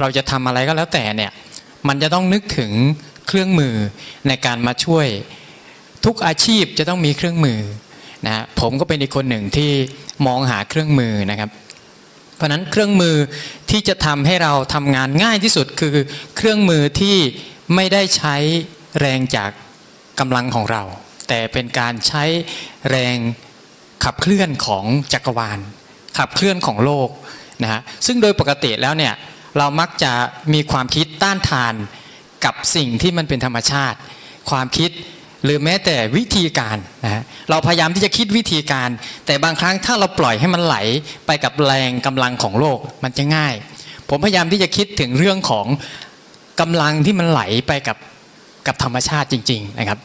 เราจะทำอะไรก็แล้วแต่เนี่ยมันจะต้องนึกถึงเครื่องมือในการมาช่วยทุกอาชีพจะต้องมีเครื่องมือนะฮะผมก็เป็นอีกคนหนึ่งที่มองหาเครื่องมือนะครับ เพราะฉะนั้นเครื่องมือที่จะทำให้เราทำงานง่ายที่สุดคือเครื่องมือที่ไม่ได้ใช้แรงจากกำลังของเรา แต่เป็นการใช้แรงขับเคลื่อนของจักรวาล ขับเคลื่อนของโลกนะฮะซึ่งโดยปกติแล้วเนี่ย เรามักจะมีความคิดต้านทานกับสิ่งที่มันเป็นธรรมชาติ ความคิดหรือแม้แต่วิธีการนะฮะเราพยายามที่จะคิดวิธีการ แต่บางครั้งถ้าเราปล่อยให้มันไหลไปกับแรงกำลังของโลกมันจะง่าย ผมพยายามที่จะคิดถึงเรื่องของกำลังที่มันไหลไปกับกับธรรมชาติจริง ๆนะครับ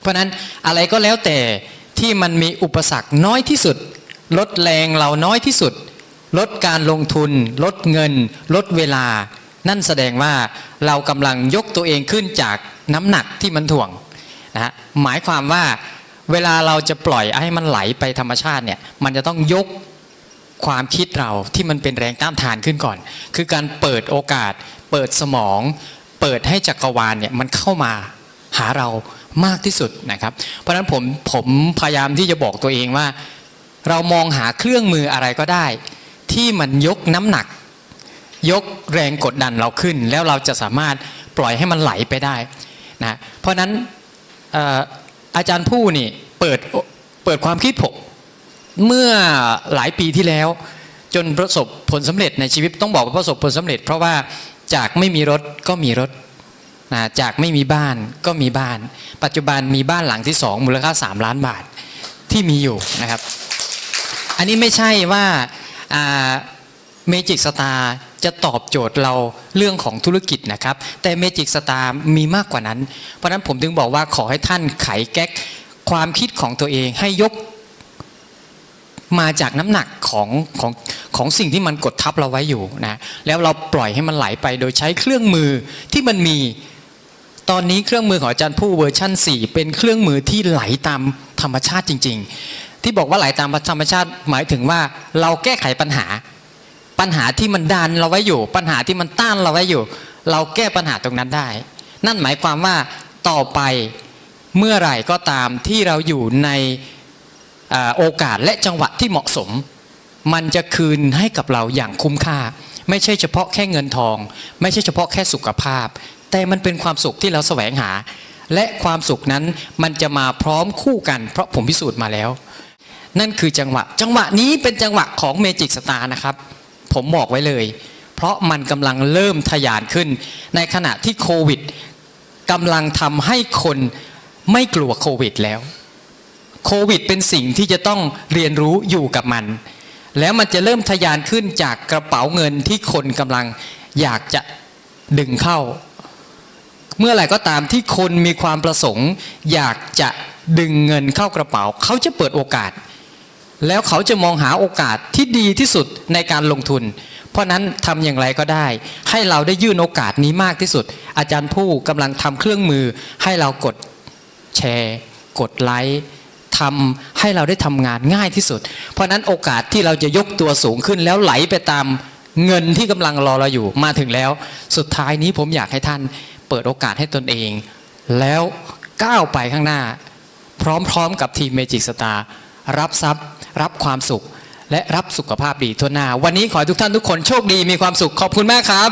เพราะฉะนั้นอะไรก็แล้วแต่ที่มันมีอุปสรรคน้อยที่สุด ลดแรงเราน้อยที่สุด ลดการลงทุน ลดเงิน ลดเวลา นั่นแสดงว่าเรากำลังยกตัวเองขึ้นจากน้ำหนักที่มันถ่วงนะฮะหมายความว่าเวลาเราจะปล่อยให้มันไหลไปธรรมชาติเนี่ยมันจะต้องยกความคิดเราที่มันเป็นแรงต้านทานขึ้นก่อน คือการเปิดโอกาส เปิดสมอง เปิดให้จักรวาลเนี่ยมันเข้ามาหาเรามากที่สุดนะครับ เพราะฉะนั้นผมผมพยายามที่จะบอกตัวเองว่า เรามองหาเครื่องมืออะไรก็ได้ ที่มันยกน้ำหนัก ยกแรงกดดันเราขึ้น แล้วเราจะสามารถปล่อยให้มันไหลไปได้นะเพราะนั้นเอ่ออาจารย์ผู้นี่เปิดเปิดความคิดผมเมื่อหลายปีที่แล้ว จนประสบผลสำเร็จในชีวิตต้องบอกว่าประสบผลสำเร็จ เพราะว่าจากไม่มีรถก็มีรถนะจากไม่มีบ้านก็มีบ้าน ปัจจุบันมีบ้านหลังที่สองมูลค่า 3 ล้านบาทที่มีอยู่นะครับ อันนี้ไม่ใช่ว่า เมจิกสตาร์จะตอบโจทย์เราเรื่องของธุรกิจนะครับ แต่เมจิกสตาร์มีมากกว่านั้น เพราะนั้นผมถึงบอกว่าขอให้ท่านไขแก๊กความคิดของตัวเองให้ยกมาจากน้ำหนักของของของสิ่งที่มันกดทับเราไว้อยู่นะแล้วเราปล่อยให้มันไหลไปโดยใช้เครื่องมือที่มันมีตอนนี้เครื่องมือของอาจารย์ผู้เวอร์ชั่น 4 เป็นเครื่องมือที่ไหลตามธรรมชาติจริงๆ ที่บอกว่าไหลตามธรรมชาติหมายถึงว่าเราแก้ไขปัญหา ปัญหาที่มันดันเราไว้อยู่ ปัญหาที่มันต้านเราไว้อยู่ เราแก้ปัญหาตรงนั้นได้ นั่นหมายความว่าต่อไปเมื่อไหร่ก็ตามที่เราอยู่ในโอกาสและจังหวะที่เหมาะสม มันจะคืนให้กับเราอย่างคุ้มค่า ไม่ใช่เฉพาะแค่เงินทอง ไม่ใช่เฉพาะแค่สุขภาพ แต่มันเป็นความสุขที่เราแสวงหา และความสุขนั้นมันจะมาพร้อมคู่กัน เพราะผมพิสูจน์มาแล้ว นั่นคือจังหวะ จังหวะนี้เป็นจังหวะของเมจิกสตาร์นะครับ ผมบอกไว้เลย เพราะมันกำลังเริ่มทะยานขึ้น ในขณะที่โควิดกำลังทำให้คนไม่กลัวโควิดแล้ว โควิดเป็นสิ่งที่จะต้องเรียนรู้อยู่กับมัน แล้วมันจะเริ่มทะยานขึ้นจากกระเป๋าเงินที่คนกำลังอยากจะดึงเข้า เมื่อไหร่ก็ตามที่คนมีความประสงค์ อยากจะดึงเงินเข้ากระเป๋า เขาจะเปิดโอกาส แล้วเขาจะมองหาโอกาสที่ดีที่สุดในการลงทุน เพราะนั้นทำอย่างไรก็ได้ ให้เราได้ยื่นโอกาสนี้มากที่สุด อาจารย์ผู้กำลังทำเครื่องมือ ให้เรากดแชร์ กดไลค์ทำให้เราได้ทำงานง่ายที่สุด เพราะนั้นโอกาสที่เราจะยกตัวสูงขึ้นแล้วไหลไปตามเงินที่กำลังรอเราอยู่มาถึงแล้ว สุดท้ายนี้ผมอยากให้ท่านเปิดโอกาสให้ตนเอง แล้วก้าวไปข้างหน้า พร้อมๆกับทีมเมจิกสตาร์ รับทรัพย์ รับความสุข และรับสุขภาพดีทั่วหน้า วันนี้ขอทุกท่านทุกคนโชคดีมีความสุขขอบคุณมากครับ